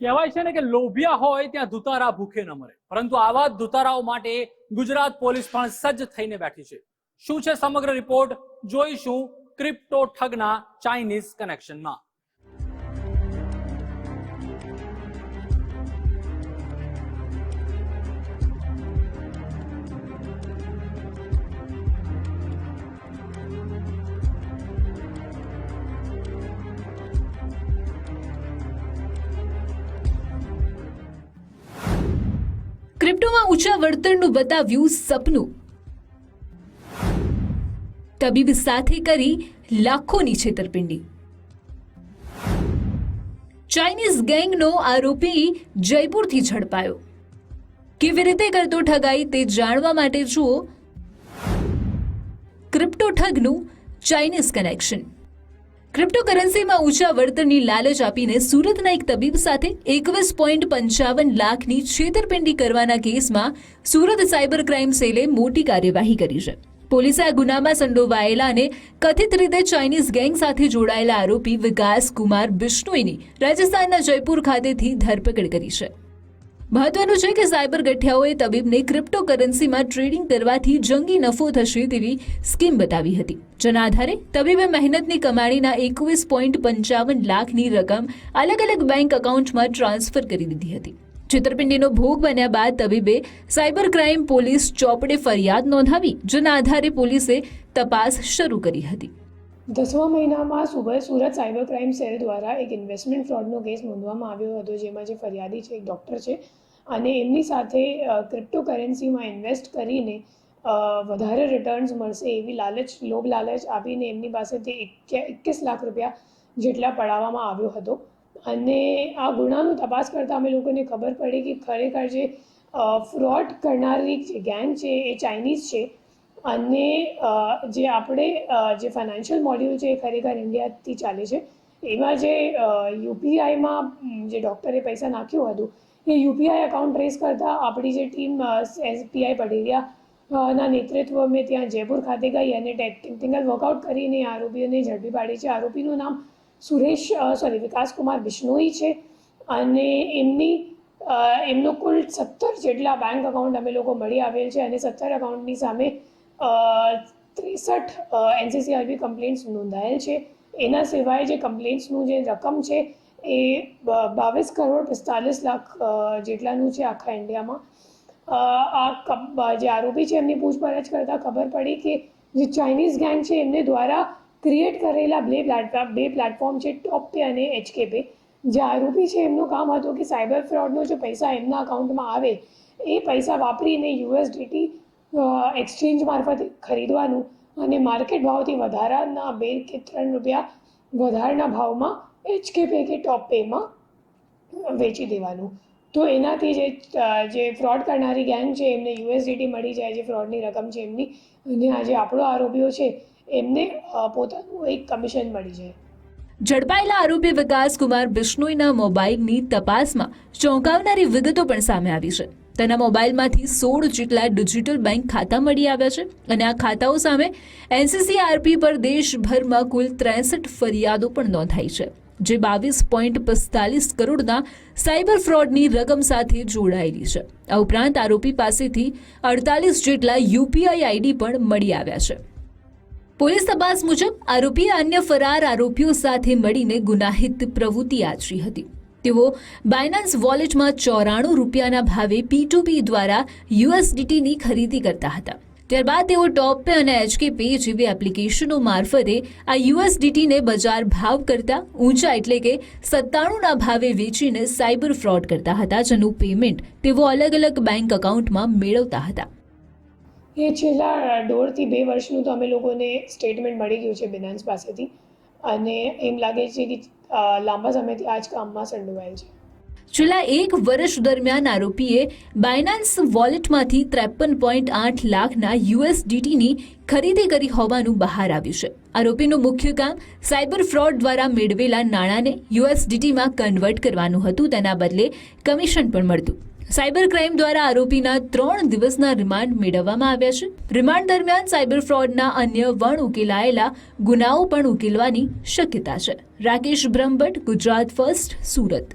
કહેવાય છે ને કે લોભિયા હોય ત્યાં ધુતારા ભૂખે ન મરે. પરંતુ આવા ધુતારાઓ માટે ગુજરાત પોલીસ પણ સજ્જ થઈને બેઠી છે. શું છે સમગ્ર રિપોર્ટ? જોઈશું ક્રિપ્ટો ઠગના ચાઇનીઝ કનેક્શનમાં. ક્રિપ્ટોમાં ઊંચા વળતરનું બતાવ્યું સપનું. તબીબ સાથે કરી લાખોની છેતરપિંડી. ચાઇનીઝ ગેંગનો આરોપી જયપુરથી ઝડપાયો. કેવી રીતે કરતો ઠગાઈ તે જાણવા માટે જુઓ. ક્રિપ્ટો ઠગનું ચાઇનીઝ કનેક્શન. ક્રિપ્ટોકરન્સીમાં ઊંચા વળતરની લાલચ આપીને સુરતના એક તબીબ સાથે એકવીસ પોઈન્ટ પંચાવન લાખની છેતરપિંડી કરવાના કેસમાં સુરત સાયબર ક્રાઇમ સેલે મોટી કાર્યવાહી કરી છે. પોલીસે આ ગુનામાં સંડોવાયેલા અને કથિત રીતે ચાઇનીઝ ગેંગ સાથે જોડાયેલા આરોપી વિકાસ કુમાર બિશ્નોઈની રાજસ્થાનના જયપુર ખાતેથી ધરપકડ કરી છે. મહત્વનું છે કે સાયબર ગઠિયાઓએ તબીબને ક્રિપ્ટોકરન્સીમાં ટ્રેડિંગ કરવાથી જંગી નફો થશે તેવી સ્કીમ બતાવી હતી. જેના આધારે તબીબે મહેનતની કમાણીના એકવીસ પોઈન્ટ પંચાવન લાખની રકમ અલગ અલગ બેંક એકાઉન્ટમાં ટ્રાન્સફર કરી દીધી હતી. છેતરપિંડીનો ભોગ બન્યા બાદ તબીબે સાયબર ક્રાઇમ પોલીસ ચોપડે ફરિયાદ નોંધાવી, જેના આધારે પોલીસે તપાસ શરૂ કરી હતી. દસમા મહિનામાં સુબહ સુરત સાયબર ક્રાઇમ સેલ દ્વારા એક ઇન્વેસ્ટમેન્ટ ફ્રોડનો કેસ નોંધવામાં આવ્યો હતો, જેમાં જે ફરિયાદી છે, એક ડૉક્ટર છે. અને એમની સાથે ક્રિપ્ટો કરન્સીમાં ઇન્વેસ્ટ કરીને વધારે રિટર્ન્સ મળશે એવી લાલચ, લોભ લાલચ આપીને એમની પાસેથી એકવીસ લાખ રૂપિયા જેટલા પડાવવામાં આવ્યો હતો. અને આ ગુનાનું તપાસ કરતાં અમે લોકોને ખબર પડી કે ખરેખર જે ફ્રોડ કરનારી જે ગેંગ છે, એ ચાઇનીઝ છે. અને જે આપણે જે ફાઇનાન્શિયલ મોડ્યુલ છે એ ખરેખર ઇન્ડિયાથી ચાલે છે. એમાં જે યુપીઆઈમાં જે ડૉક્ટરે પૈસા નાખ્યું હતું, એ યુપીઆઈ એકાઉન્ટ ટ્રેસ કરતાં આપણી જે ટીમ એસપીઆઈ પટેરિયા ના નેતૃત્વ મેં ત્યાં જયપુર ખાતે ગઈ અને ટેકનિકલ વર્કઆઉટ કરીને આરોપીઓને ઝડપી પાડી છે. આરોપીનું નામ સુરેશ સોરી વિકાસ કુમાર બિશ્નોઈ છે. અને એમની એમનું કુલ સત્તર જેટલા બેંક એકાઉન્ટ અમે લોકો મળી આવેલ છે અને સત્તર એકાઉન્ટની સામે ત્રેસઠ એનસીસીઆરબી કમ્પ્લેન્ટ્સ નોંધાયેલ છે. એના સિવાય જે કમ્પ્લેન્ટ્સનું જે રકમ છે એ બાવીસ કરોડ પિસ્તાલીસ લાખ જેટલાનું છે આખા ઇન્ડિયામાં. આ જે આરોપી છે એમની પૂછપરછ કરતાં ખબર પડી કે જે ચાઇનીઝ ગેંગ છે એમને દ્વારા ક્રિએટ કરેલા બે પ્લેટફોર્મ બે પ્લેટફોર્મ છે ટોપ પે અને એચકે પે જે આરોપી છે એમનું કામ હતું કે સાયબર ફ્રોડનો જે પૈસા એમના અકાઉન્ટમાં આવે, એ પૈસા વાપરીને યુએસડીટી એક્સચેન્જ મારફતે ખરીદવાનું અને માર્કેટ ભાવથી વધારાના બે કે ત્રણ રૂપિયા વધારાના ભાવમાં એચકે પે કે ટોપ પેમાં વેચી દેવાનું. તો એનાથી જે જે ફ્રોડ કરનારી ગેંગ છે, એમને યુએસડીટી મળી જાય, જે ફ્રોડની રકમ છે એમની, અને આજે આપણો આરોપીઓ છે, એમને પોતાનું એક કમિશન મળી જાય. ઝડપાયેલા આરોપી વિકાસ કુમાર બિશ્નોઈના મોબાઈલની તપાસમાં ચોંકાવનારી વિગતો પણ સામે આવી છે. તેના મોબાઈલમાંથી સોળ જેટલા ડિજિટલ બેંક ખાતા મળી આવ્યા છે અને આ ખાતાઓ સામે એનસીસીઆરપી પર દેશભરમાં કુલ ત્રેસઠ ફરિયાદો પણ નોંધાઈ છે, જે બાવીસ પોઈન્ટ પિસ્તાલીસ કરોડના સાયબર ફ્રોડની રકમ સાથે જોડાયેલી છે. આ ઉપરાંત આરોપી પાસેથી અડતાલીસ જેટલા યુપીઆઈ આઈડી પણ મળી આવ્યા છે. પોલીસ તપાસ મુજબ આરોપીએ અન્ય ફરાર આરોપીઓ સાથે મળીને ગુનાહિત પ્રવૃત્તિ આચરી હતી. તેઓ બાયનાન્સ વોલેટમાં ચોરાણું રૂપિયાના ભાવે પી દ્વારા યુએસડીટીની ખરીદી કરતા હતા. ત્યારબાદ તેઓ ટોપ પે અને એચકે પે જેવી એપ્લિકેશનો મારફતે આ યુએસડીટીને બજાર ભાવ કરતા ઊંચા એટલે કે સત્તાણુંના ભાવે વેચીને સાયબર ફ્રોડ કરતા હતા, જેનું પેમેન્ટ તેઓ અલગ અલગ બેંક એકાઉન્ટમાં મેળવતા હતા. એ છેલ્લા દોઢથી બે વર્ષનું તો અમે લોકોને સ્ટેટમેન્ટ મળી ગયું છે બિનાન્સ પાસેથી. અને એમ લાગે છે કે લાંબા સમયથી આ જ કામમાં સંડોવાયેલ છે. છેલ્લા એક વર્ષ દરમિયાન આરોપીએ બાયનાન્સ વોલેટમાંથી ત્રેપન પોઈન્ટ આઠ લાખના યુએસડીટીની ખરીદી કરી હોવાનું બહાર આવ્યું છે. આરોપીનું મુખ્ય કામ સાયબર ફ્રોડ દ્વારા મેળવેલા નાણાંને યુએસડીટીમાં કન્વર્ટ કરવાનું હતું, તેના બદલે કમિશન પણ મળતું. સાયબર ક્રાઇમ દ્વારા આરોપીના ત્રણ દિવસના રિમાન્ડ મેળવવામાં આવ્યા છે. રિમાન્ડ દરમિયાન સાયબર ફ્રોડના અન્ય વણ ઉકેલાયેલા ગુનાઓ પણ ઉકેલવાની શક્યતા છે. રાકેશ બ્રહ્મભટ્ટ, ગુજરાત ફર્સ્ટ, સુરત.